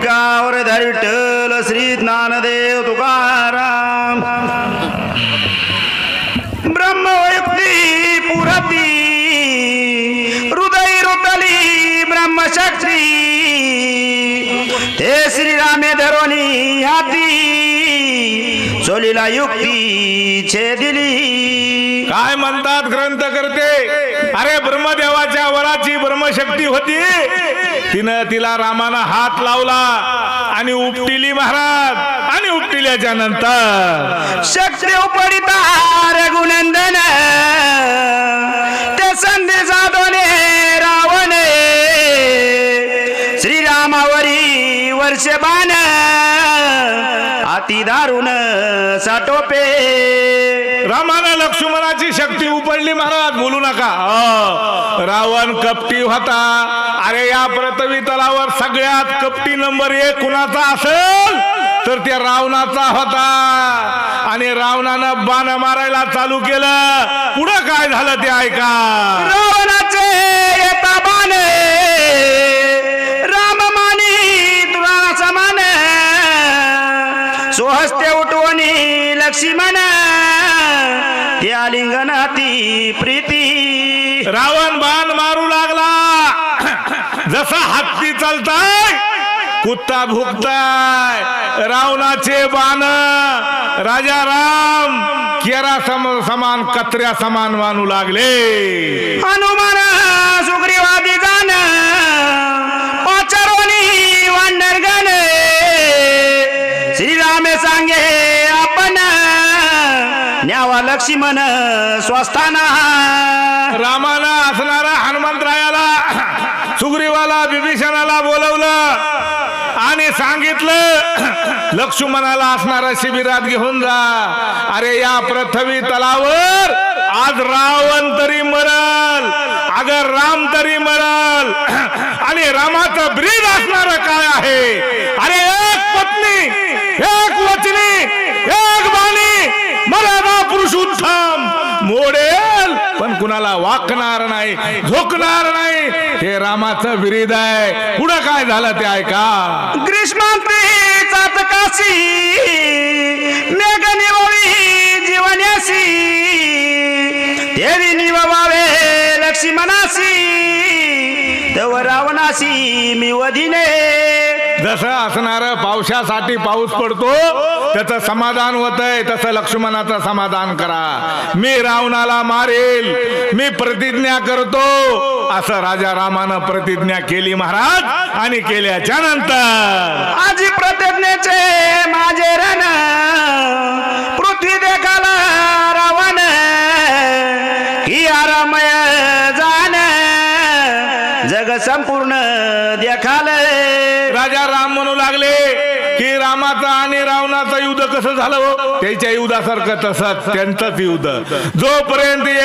पिकावर धरटल श्री ज्ञानदेव तुकाराम. ब्रह्मवैक्ती पुरती हृदय रुतली ब्रह्मशक्ती हे श्रीरामे धरोनी हाती चोलीला युक्ती छेदिली. काय म्हणतात ग्रंथ करते अरे ब्रह्मदेवाच्या वराची ब्रह्मशक्ती होती. तिनं तिला रामानं हात लावला आणि उपटिली महाराज आणि उपटिल्याच्या नंतर शक्ती उपडिता रघुनंदन. ते संधी दोने वर्ष बाण अति दारुण साटोपे. रामानं लक्ष्मणाची शक्ती उपडली महाराज बोलू नका. रावण कपटी होता. अरे या पृथ्वी तलावर सगळ्यात कपटी नंबर एक कुणाचा असेल तर त्या रावणाचा होता. आणि रावणानं बाण मारायला चालू केलं. पुढं काय झालं ते ऐका. उठवणी लक्ष्मण त्या लिंगनाती प्रीती. रावण बाण मारू लागला. जसा हत्ती चालताय कुत्ता भुकताय. रावणाचे बाण राजा राम केरा सम समान कत्र्या समान मानू लागले. हनुमान सुग्रीवादी जाण पाचारोनी वांडरगण. श्रीरामे सांगे लक्ष्मण स्वस्थाना. रामाला असणारा हनुमंतरायाला सुग्रीवाला विभीषणाला बोलवलं आणि सांगितलं लक्ष्मणाला असणारा शिबिरात घेऊन जा. अरे या पृथ्वी तलावर आज रावण तरी मरल अगर राम तरी मरल आणि रामाचं ब्रीद असणार काय आहे? अरे एक पत्नी एक वचनी एक बाणी मर्यादा पुरुष उत्तम मोडेल. पण कुणाला वाकणार नाही झोकणार नाही हे रामाचं विरीद आहे. पुढं काय झालं ते ऐका. ग्रीष्मांती चातकाशी मेघ निवळी जीवन्यासी देवी निववावे लक्ष्मणासी तव रावणासी मी वधिने. जसं असणार पावसासाठी पाऊस पडतो त्याचं समाधान होतंय तसं लक्ष्मणाचं समाधान करा. मी रावणाला मारेल मी प्रतिज्ञा करतो असं राजा रामानं प्रतिज्ञा केली महाराज आणि केल्याच्यानंतर. आजी प्रतिज्ञेचे माझे रण पृथ्वी देखाला रावण ही आरामय जाण जग संपूर्ण देखाल राजा राम म्हणू लागले की रामाचं आणि रावणाचं युद्ध कसं झालं हो? त्याच्या युद्धासारखं तसंच त्यांचंच युद्ध. जोपर्यंत हे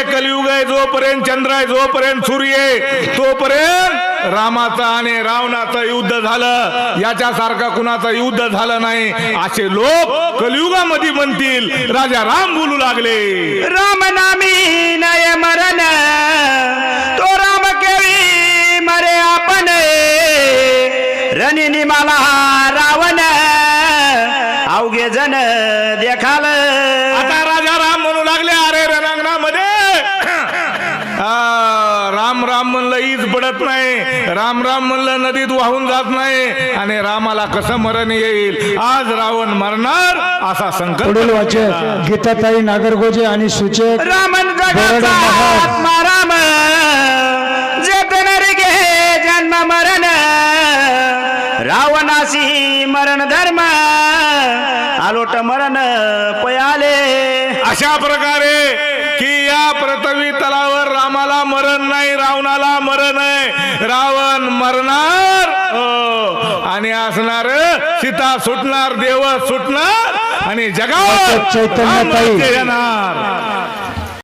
आहे जोपर्यंत चंद्र आहे जोपर्यंत सूर्य आहे तोपर्यंत रामाचं आणि रावणाचं युद्ध झालं. याच्यासारखं कुणाचं युद्ध झालं नाही. असे लोक कलियुगामध्ये म्हणतील राजा राम बोलू लागले. राम नामी नय मरण तो राम केवी मरे आपण. रणिनी मला जण देखाल. आता राजा राम म्हणू लागले अरे रणांगणामध्ये आ, राम राम म्हणलं ईज पडत नाही. राम राम म्हणलं नदीत वाहून जात नाही. आणि रामाला कसं मरण येईल? आज रावण मरणार असा पुढील वाचक गीताताई नागरगोजे आणि सूचक रामन जगाचा महाराज. आत्मा राम जेतन गे जन्म मरण रावणासी मरण धर्म आलोट मरण पयाले अशा प्रकारे की या पृथ्वी तलावर रामाला मरण नाही रावणाला मरण आहे रावण मरणार हो. आणि असणार सीता सुटणार देव सुटणार आणि जगावर चैतन्यताई. रामराज्य येणार